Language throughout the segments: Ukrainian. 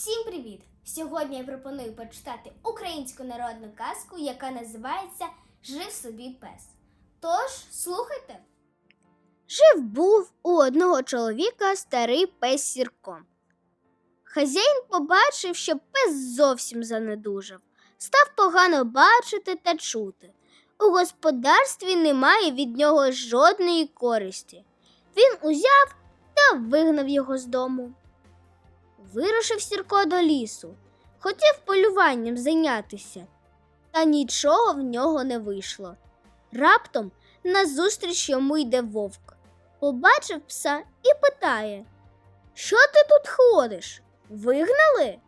Всім привіт! Сьогодні я пропоную почитати українську народну казку, яка називається Жив собі пес. Тож, слухайте. Жив був у одного чоловіка старий пес Сірко. Хазяїн побачив, що пес зовсім занедужав, став погано бачити та чути. У господарстві немає від нього жодної користі. Він узяв та вигнав його з дому. Вирушив Сірко до лісу, хотів полюванням зайнятися, та нічого в нього не вийшло. Раптом назустріч йому йде вовк. Побачив пса і питає Що ти тут ходиш? Вигнали?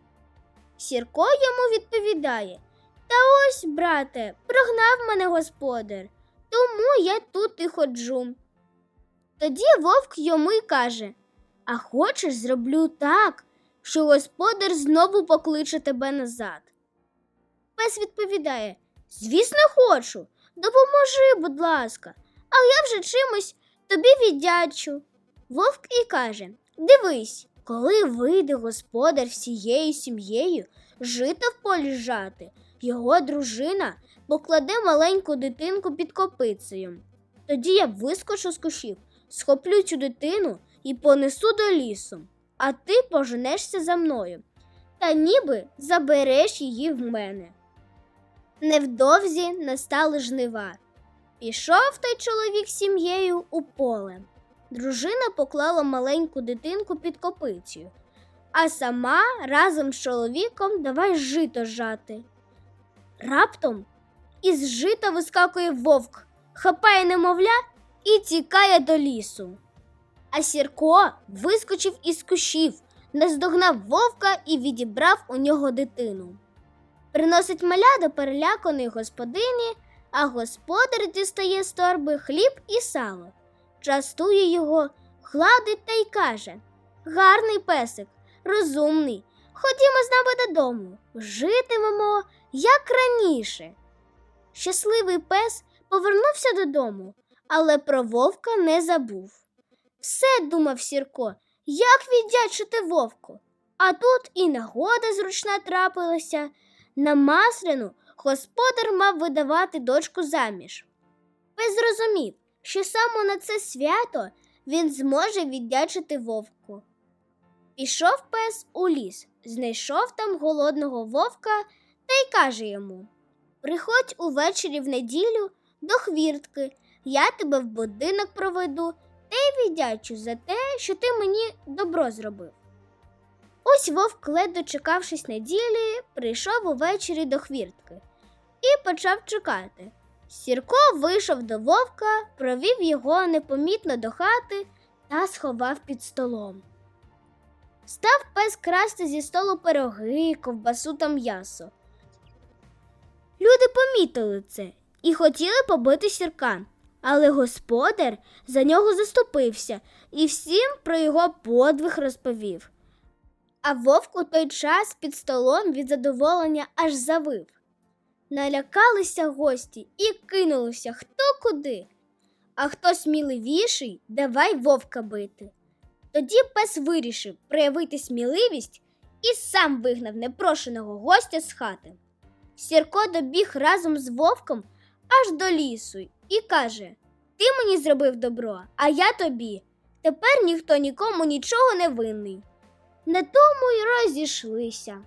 Сірко йому відповідає Та ось, брате, прогнав мене господар, тому я тут і ходжу. Тоді вовк йому й каже А хочеш, зроблю так, що господар знову покличе тебе назад. Пес відповідає Звісно, хочу. Допоможи, будь ласка, а я вже чимось тобі віддячу. Вовк і каже Дивись, коли вийде господар всією сім'єю жито в полі жати, його дружина покладе маленьку дитинку під копицею. Тоді я вискочу з кущів, схоплю цю дитину і понесу до лісу а ти поженешся за мною, та ніби забереш її в мене. Невдовзі настали жнива. Пішов той чоловік з сім'єю у поле. Дружина поклала маленьку дитинку під копицею, а сама разом з чоловіком давай жито жати. Раптом із жита вискакує вовк, хапає немовля і тікає до лісу. А Сірко вискочив із кущів, наздогнав вовка і відібрав у нього дитину. Приносить маля до переляканої господині, а господар дістає з торби хліб і сало, частує його, гладить та й каже Гарний песик, розумний. Ходімо з нами додому, житимемо, як раніше. Щасливий пес повернувся додому, але про вовка не забув. Все думав Сірко, як віддячити вовку. А тут і нагода зручна трапилася. На масляну господар мав видавати дочку заміж. Пес зрозумів, що саме на це свято він зможе віддячити вовку. Пішов пес у ліс, знайшов там голодного вовка та й каже йому Приходь увечері в неділю до хвіртки, я тебе в будинок проведу й віддячу за те, що ти мені добро зробив. Ось вовк, ледь дочекавшись неділі, прийшов увечері до хвіртки і почав чекати. Сірко вийшов до вовка, провів його непомітно до хати та сховав під столом. Став пес красти зі столу пироги, ковбасу та м'ясо. Люди помітили це і хотіли побити сірка, але господар за нього заступився і всім про його подвиг розповів. А вовк у той час під столом від задоволення аж завив. Налякалися гості і кинулися хто куди. А хто сміливіший, давай вовка бити. Тоді пес вирішив проявити сміливість і сам вигнав непрошеного гостя з хати. Сірко добіг разом з вовком аж до лісу і каже Ти мені зробив добро, а я тобі. Тепер ніхто нікому нічого не винний. На тому й розійшлися.